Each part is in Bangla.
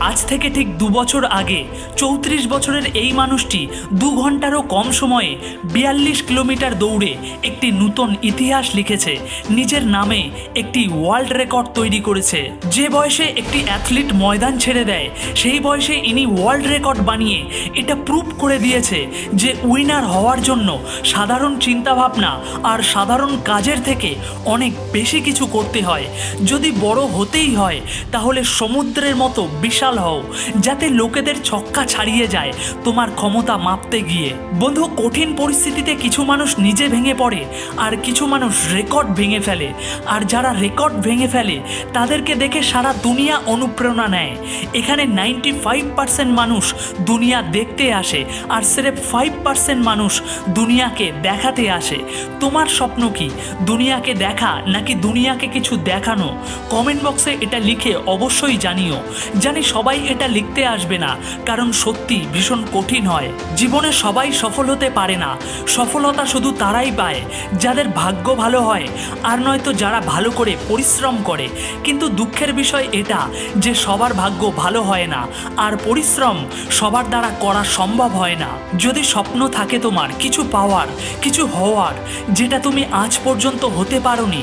আজ থেকে ঠিক দু বছর আগে চৌত্রিশ বছরের এই মানুষটি দু ঘন্টারও কম সময়ে বিয়াল্লিশ কিলোমিটার দৌড়ে একটি নূতন ইতিহাস লিখেছে। নিজের নামে একটি ওয়ার্ল্ড রেকর্ড তৈরি করেছে। যে বয়সে একটি অ্যাথলিট ময়দান ছেড়ে দেয়, সেই বয়সে ইনি ওয়ার্ল্ড রেকর্ড বানিয়ে এটা প্রুভ করে দিয়েছে যে উইনার হওয়ার জন্য সাধারণ চিন্তাভাবনা আর সাধারণ কাজের থেকে অনেক বেশি কিছু করতে হয়। যদি বড় হতেই হয়, তাহলে সমুদ্রের মতো বিশাল হও, যাতে লোকেদের ছক্কা ছাড়িয়ে যায় তোমার ক্ষমতা মাপতে গিয়ে। বন্ধু, কঠিন পরিস্থিতিতে কিছু মানুষ নিজে ভেঙে পড়ে আর কিছু মানুষ রেকর্ড ভেঙে ফেলে। আর যারা রেকর্ড ভেঙে ফেলে, তাদেরকে দেখে সারা দুনিয়া অনুপ্রেরণা নেয়। এখানে নাইনটি ফাইভ পার্সেন্ট মানুষ দুনিয়া দেখতে আসে আর সেরেফ ফাইভ পার্সেন্ট মানুষ দুনিয়াকে দেখাতে আসে। তোমার স্বপ্ন কি, দুনিয়াকে দেখা নাকি দুনিয়াকে কিছু দেখানো? কমেন্ট বক্সে এটা লিখে অবশ্যই জানিও। জানি সবাই এটা লিখতে আসবে না, কারণ সত্যি ভীষণ কঠিন হয়। জীবনে সবাই সফল হতে পারে না। সফলতা শুধু তারাই পায়, যাদের ভাগ্য ভালো হয়, আর নয়তো যারা ভালো করে পরিশ্রম করে। কিন্তু দুঃখের বিষয় এটা যে সবার ভাগ্য ভালো হয় না, আর পরিশ্রম সবার দ্বারা করা সম্ভব হয় না। যদি স্বপ্ন থাকে তোমার, কিছু পাওয়ার, কিছু হওয়ার, যেটা তুমি আজ পর্যন্ত হতে পারোনি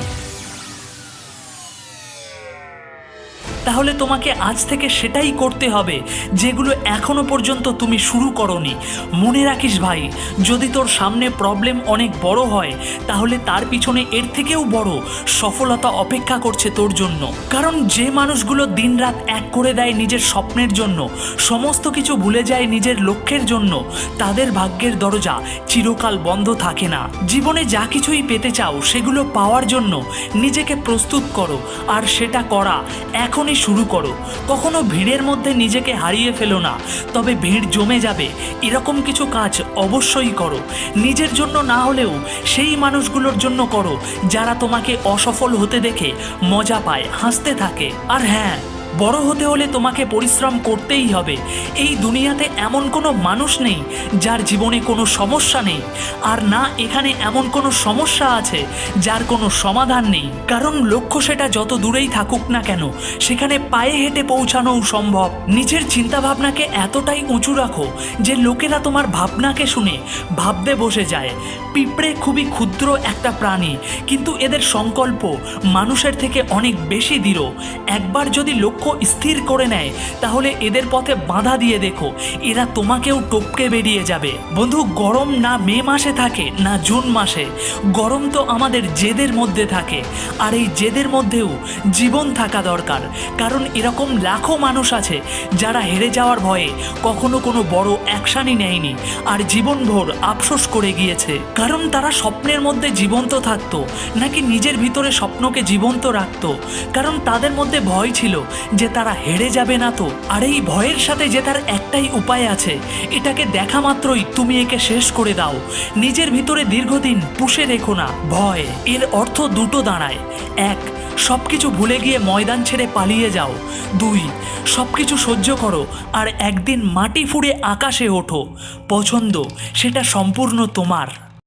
তাহলে তোমাকে আজ থেকে সেটাই করতে হবে, যেগুলো এখনও পর্যন্ত তুমি শুরু করনি। মনে রাখিস ভাই, যদি তোর সামনে প্রবলেম অনেক বড় হয়, তাহলে তার পিছনে এর থেকেও বড় সফলতা অপেক্ষা করছে তোর জন্য। কারণ যে মানুষগুলো দিনরাত এক করে দেয় নিজের স্বপ্নের জন্য, সমস্ত কিছু ভুলে যায় নিজের লক্ষ্যের জন্য, তাদের ভাগ্যের দরজা চিরকাল বন্ধ থাকে না। জীবনে যা কিছুই পেতে চাও, সেগুলো পাওয়ার জন্য নিজেকে প্রস্তুত করো, আর সেটা করা এখনই শুরু করো। কখনো ভিড়ের মধ্যে নিজেকে হারিয়ে ফেলো না। তবে ভিড় জমে যাবে। এরকম কিছু কাজ অবশ্যই করো। নিজের জন্য না হলেও সেই মানুষগুলোর জন্য করো, যারা তোমাকে অসফল হতে দেখে মজা পায়, হাসতে থাকে। আর হ্যাঁ বড় হতে হলে তোমাকে পরিশ্রম করতেই হবে। এই দুনিয়াতে এমন কোনো মানুষ নেই যার জীবনে কোনো সমস্যা নেই। আর না, এখানে এমন কোনো সমস্যা আছে যার কোনো সমাধান নেই। কারণ লক্ষ্য সেটা যত দূরেই থাকুক না কেন, সেখানে পায়ে হেঁটে পৌঁছানোও সম্ভব। নিজের চিন্তাভাবনাকে এতটাই উঁচু রাখো যে লোকেরা তোমার ভাবনাকে শুনে ভাবতে বসে যায়। পিঁপড়ে খুবই ক্ষুদ্র একটা প্রাণী, কিন্তু এদের সংকল্প মানুষের থেকে অনেক বেশি দৃঢ়। একবার যদি লক্ষ্য স্থির করে নেয়, তাহলে এদের পথে বাধা দিয়ে দেখো, এরা তোমাকেও টপকে বেরিয়ে যাবে। বন্ধু, গরম না মে মাসে থাকে, না জুন মাসে। গরম তো আমাদের জেদের মধ্যে থাকে, আর এই জেদের মধ্যেও জীবন থাকা দরকার, কারণ এরকম লাখো মানুষ আছে, যারা হেরে যাওয়ার ভয়ে কখনো কোনো বড় অ্যাকশানই নেয়নি, আর জীবনভর আফসোস করে গিয়েছে। কারণ তারা স্বপ্নের মধ্যে জীবন্ত থাকতো, নাকি নিজের ভিতরে স্বপ্নকে জীবন্ত রাখতো? কারণ তাদের মধ্যে ভয় ছিল যে তারা হেরে যাবে না তো। আর এই ভয়ের সাথে যে তার একটাই উপায় আছে, এটাকে দেখা মাত্রই তুমি একে শেষ করে দাও। নিজের ভিতরে দীর্ঘদিন পুষে রেখো না, ভয়। এর অর্থ দুটো দাঁড়ায়। এক সব কিছু ভুলে গিয়ে ময়দান ছেড়ে পালিয়ে যাও। দুই সব কিছু সহ্য করো আর একদিন মাটি ফুঁড়ে আকাশে ওঠো। পছন্দ, সেটা সম্পূর্ণ তোমার।